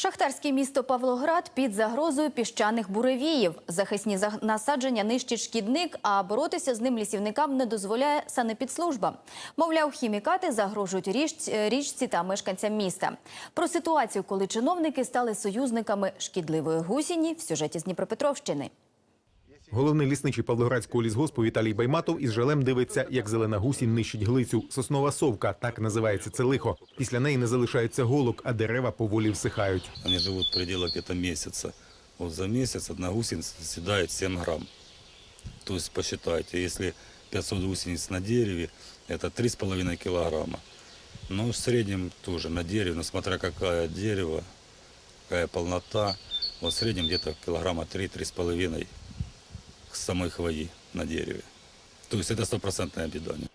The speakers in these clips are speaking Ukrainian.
Шахтарське місто Павлоград під загрозою піщаних буревіїв. Захисні за- насадження нищить шкідник, а боротися з ним лісівникам не дозволяє санепідслужба. Мовляв, хімікати загрожують річці та мешканцям міста. Про ситуацію, коли чиновники стали союзниками шкідливої гусіні в сюжеті з Дніпропетровщини. Головний лісничий Павлоградського лісгоспу Віталій Байматов із жалем дивиться, як зелена гусінь нищить глицю. Соснова совка, так називається це лихо. Після неї не залишається голок, а дерева поволі всихають. Они живут в пределах месяца. Вот за месяц одна гусеница съедает 7 грамм. То есть посчитайте, если 500 гусениц на дереве, это 3,5 килограмма. Ну, в среднем тоже на дереве, но смотря какое дерево, какая полнота, вот в среднем где-то килограмма 3-3,5 к самой хвои на дереве. То есть это стопроцентное.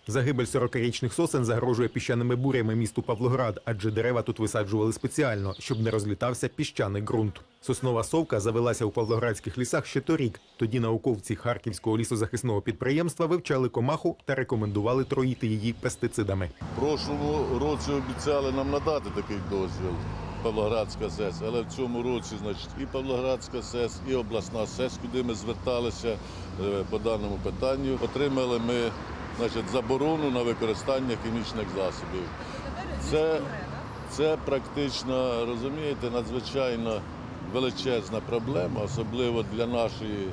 Загибель 40-річних сосен загрожує піщаними бурями місту Павлоград, адже дерева тут висаджували спеціально, щоб не розлітався піщаний ґрунт. Соснова совка завелася у павлоградських лісах ще торік. Тоді науковці Харківського лісозахисного підприємства вивчали комаху та рекомендували троїти її пестицидами. В прошлому році обіцяли нам надати такий дозвіл Павлоградська СЕС, але в цьому році, значить, і Павлоградська СЕС, і обласна СЕС, куди ми зверталися е, по даному питанню, отримали ми значить, заборону на використання хімічних засобів. Це, це практично, розумієте, надзвичайно величезна проблема, особливо для нашої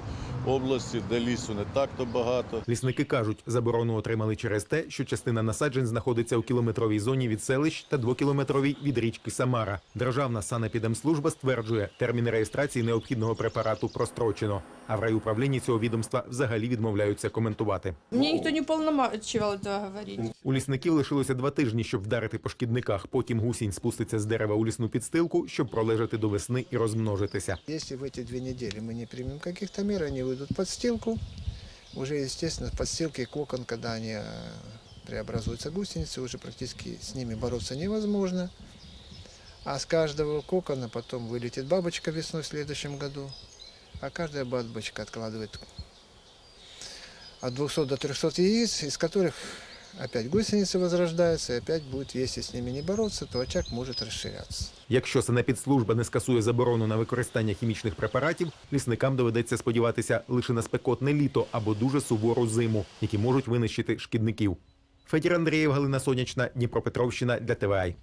області, де лісу не так-то багато. Лісники кажуть, заборону отримали через те, що частина насаджень знаходиться у кілометровій зоні від селищ та двокілометровій від річки Самара. Державна санепідемслужба стверджує, термін реєстрації необхідного препарату прострочено. А в райуправлінні цього відомства взагалі відмовляються коментувати. Мне никто не полномачивал этого говорить. У лісників лишилося два тижні, щоб вдарити по шкідниках. Потім гусінь спуститься з дерева у лісну підстилку, щоб пролежати до весни і розмножитися. Если в эти две недели мы не примем каких-то мер, они в подстилку. Уже, естественно, в подстилке кокон, когда они э, преобразуются гусеницы, уже практически с ними бороться невозможно. А с каждого кокона потом вылетит бабочка весной в следующем году. А каждая бабочка откладывает от 200 до 300 яиц, из которых опять гусеницы возрождаются, и опять будет, если с ними не бороться, то очаг может расширяться. Якщо санепідслужба не скасує заборону на використання хімічних препаратів, лісникам доведеться сподіватися лише на спекотне літо або дуже сувору зиму, які можуть винищити шкідників. Федір Андрієв, Галина Сонячна, Дніпропетровщина для ТВА.